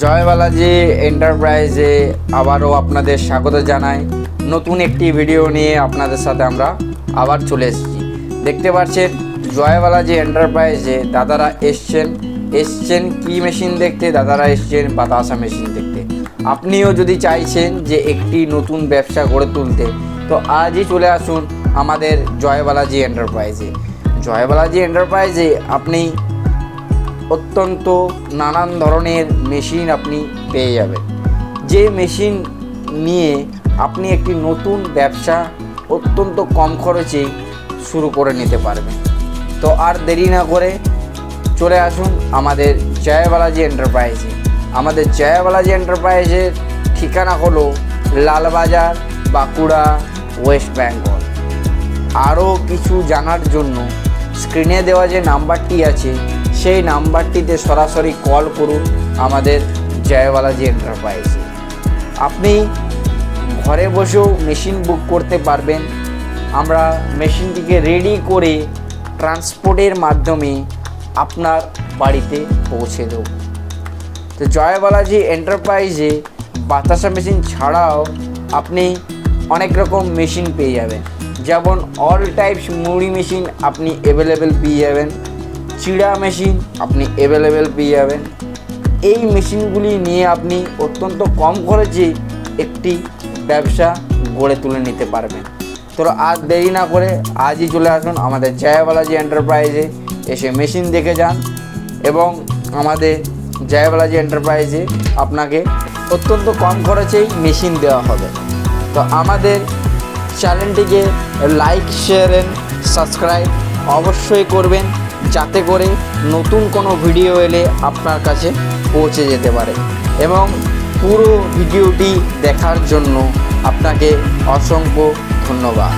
জয়বালাজি এন্টারপ্রাইজে আবারও আপনাদের স্বাগত জানাই। নতুন একটি ভিডিও নিয়ে আপনাদের সাথে আমরা আবার চলে এসেছি। দেখতে পাচ্ছেন জয়বালাজি এন্টারপ্রাইজে দাদারা এসছেন। এসছেন কি মেশিন দেখতে? দাদারা এসছেন বাতাসা মেশিন দেখতে। আপনিও যদি চাইছেন যে একটি নতুন ব্যবসা গড়ে তুলতে, তো আজই চলে আসুন আমাদের জয়বালাজি এন্টারপ্রাইজে। জয়বালাজি এন্টারপ্রাইজে আপনি অত্যন্ত নানান ধরনের মেশিন আপনি পেয়ে যাবেন। যে মেশিন নিয়ে আপনি একটি নতুন ব্যবসা অত্যন্ত কম খরচে শুরু করে নিতে পারবেন। তো আর দেরি না করে চলে আসুন আমাদের জয়বালাজি এন্টারপ্রাইজে আমাদের জয়বালাজি এন্টারপ্রাইজের ঠিকানা হলো লালবাজার, বাঁকুড়া, ওয়েস্ট বেঙ্গল। আরও কিছু জানার জন্য স্ক্রিনে দেওয়া যে নাম্বারটি আছে, সেই নাম্বারটিতে সরাসরি কল করুন আমাদের জয়বালাজি এন্টারপ্রাইজে। আপনি ঘরে বসেও মেশিন বুক করতে পারবেন। আমরা মেশিনটিকে রেডি করে ট্রান্সপোর্টের মাধ্যমে আপনার বাড়িতে পৌঁছে দেব। তো জয়বালাজি এন্টারপ্রাইজে বাতাসা মেশিন ছাড়াও আপনি অনেক রকম মেশিন পেয়ে যাবেন। যেমন অল টাইপস মুড়ি মেশিন আপনি অ্যাভেলেবেল পেয়ে যাবেন। চিড়া মেশিন আপনি অ্যাভেলেবেল পেয়ে যাবেন। এই মেশিনগুলি নিয়ে আপনি অত্যন্ত কম খরচে একটি ব্যবসা গড়ে তুলে নিতে পারবেন। তো আর দেরি না করে আজই চলে আসুন আমাদের জয়াবালাজি এন্টারপ্রাইজে এসে মেশিন দেখে যান এবং আমাদের জয়াবালাজি এন্টারপ্রাইজে আপনাকে অত্যন্ত কম খরচেই মেশিন দেওয়া হবে। তো আমাদের চ্যানেলটিকে লাইক শেয়ার অ্যান্ড সাবস্ক্রাইব অবশ্যই করবেন যাতে করে নতুন কোনো ভিডিও এলে আপনার কাছে পৌঁছে যেতে পারে। এবং পুরো ভিডিওটি দেখার জন্য আপনাকে অসংখ্য ধন্যবাদ।